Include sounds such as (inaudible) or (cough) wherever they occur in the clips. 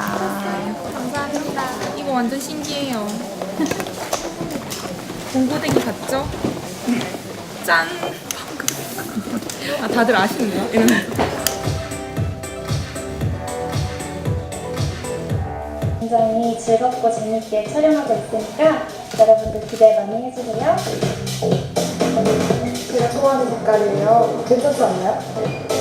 감사합니다. 감사합니다. 이거 완전 신기해요. (laughs) 공고댕이 같죠? 짠! 아, 다들 아시네요. 이러면서. 예. 굉장히 즐겁고 재밌게 촬영하고 있으니까 여러분들 기대 많이 해주세요. 제가 좋아하는 색깔이에요. 괜찮지 않나요?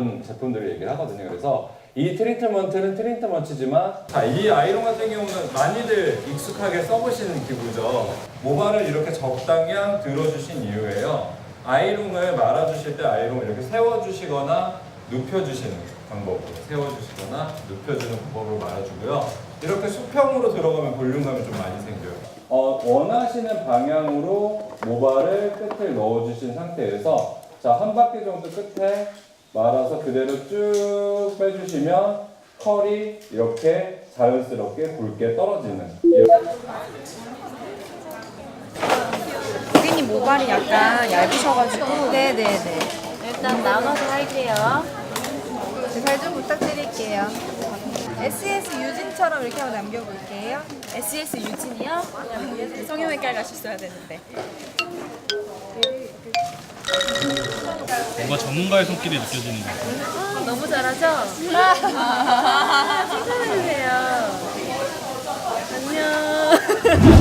이런 제품들을 얘기를 하거든요. 그래서 이 트리트먼트는 트리트먼트지만 자, 이 아이론 같은 경우는 많이들 익숙하게 써보시는 기구죠. 모발을 이렇게 적당량 들어주신 이유예요. 아이롱을 말아주실 때 아이롱을 이렇게 세워주시거나 눕혀주시는 방법으로 세워주시거나 눕혀주는 방법으로 말아주고요. 이렇게 수평으로 들어가면 볼륨감이 좀 많이 생겨요. 어, 원하시는 방향으로 모발을 끝을 넣어주신 상태에서 자, 한 바퀴 정도 끝에 말아서 그대로 쭉 빼주시면 컬이 이렇게 자연스럽게 굵게 떨어지는 고객님 모발이 약간 얇으셔가지고. 네네네. 일단 나눠서 할게요. 잘 좀 부탁드릴게요. SES 유진처럼 이렇게 한번 남겨볼게요. SES 유진이요? 성형외과 가셨어야 되는데. 뭔가 전문가의 손길이 느껴지는 것 같아요. 너무 잘하죠? (laughs) 칭찬해주세요. 안녕. (laughs)